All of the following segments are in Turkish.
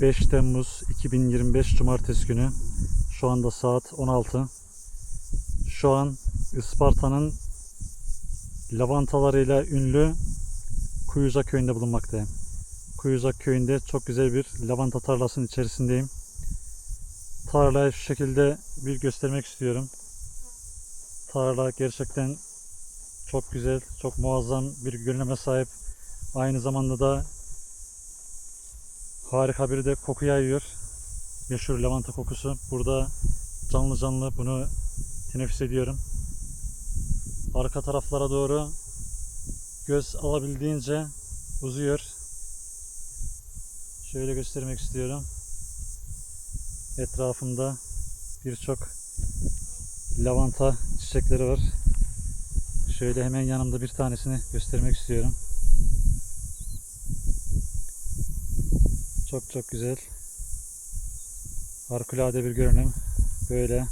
5 Temmuz 2025 Cumartesi günü. Şu anda saat 16. Şu an Isparta'nın lavantalarıyla ünlü Kuyucak köyünde bulunmaktayım. Kuyucak köyünde çok güzel bir lavanta tarlasının içerisindeyim. Tarlayı şu şekilde bir göstermek istiyorum. Tarla gerçekten çok güzel, çok muazzam bir görünüme sahip. Aynı zamanda da harika bir de koku yayıyor. Meşhur lavanta kokusu. Burada canlı canlı bunu teneffüs ediyorum. Arka taraflara doğru göz alabildiğince uzuyor. Şöyle göstermek istiyorum. Etrafımda birçok lavanta çiçekleri var. Şöyle hemen yanımda bir tanesini göstermek istiyorum. Çok çok güzel. Harikulade bir görünüm. Böyle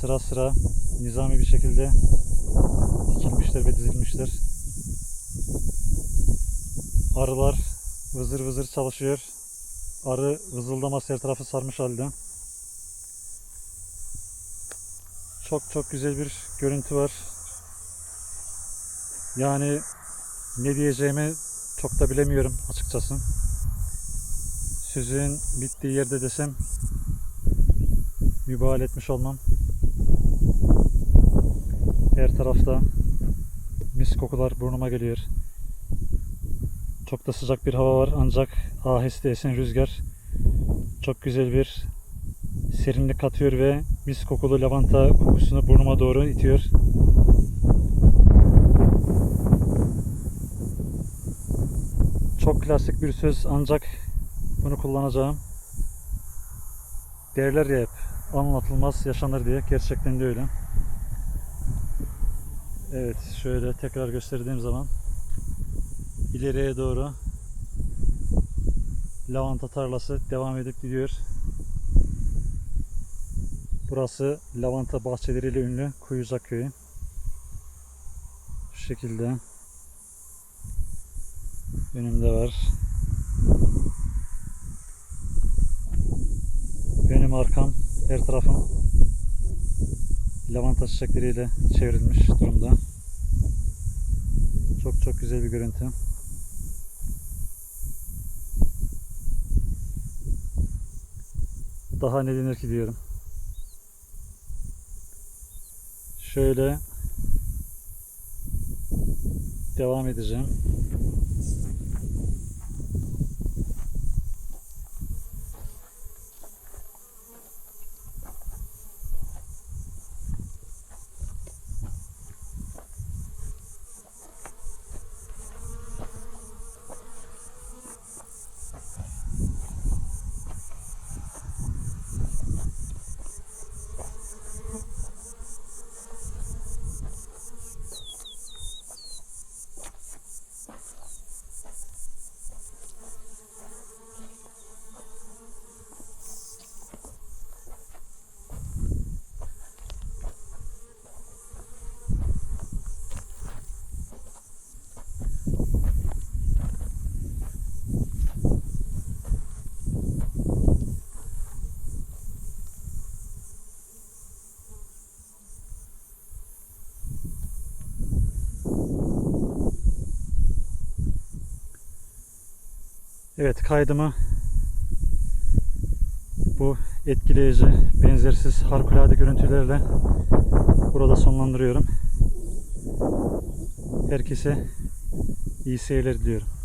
sıra sıra nizami bir şekilde dikilmişler ve dizilmişler. Arılar vızır vızır çalışıyor. Arı vızıldaması her tarafı sarmış halde. Çok çok güzel bir görüntü var. Yani ne diyeceğimi çok da bilemiyorum açıkçası. Sözün bittiği yerde desem mübahale etmiş olmam. Her tarafta mis kokular burnuma geliyor. Çok da sıcak bir hava var ancak aheste esen rüzgar çok güzel bir serinlik katıyor ve mis kokulu lavanta kokusunu burnuma doğru itiyor. Çok klasik bir söz ancak bunu kullanacağım. Derler ya hep anlatılmaz yaşanır diye gerçekten de öyle. Evet şöyle tekrar gösterdiğim zaman ileriye doğru lavanta tarlası devam edip gidiyor. Burası lavanta bahçeleriyle ünlü Kuyucak Köyü. Şu şekilde önümde var. Önüm arkam her tarafım lavanta çiçekleriyle çevrilmiş durumda. Çok çok güzel bir görüntü. Daha ne denir ki diyorum. Şöyle devam edeceğim. Evet kaydımı bu etkileyici, benzersiz, harikulade görüntülerle burada sonlandırıyorum. Herkese iyi seyirler diliyorum.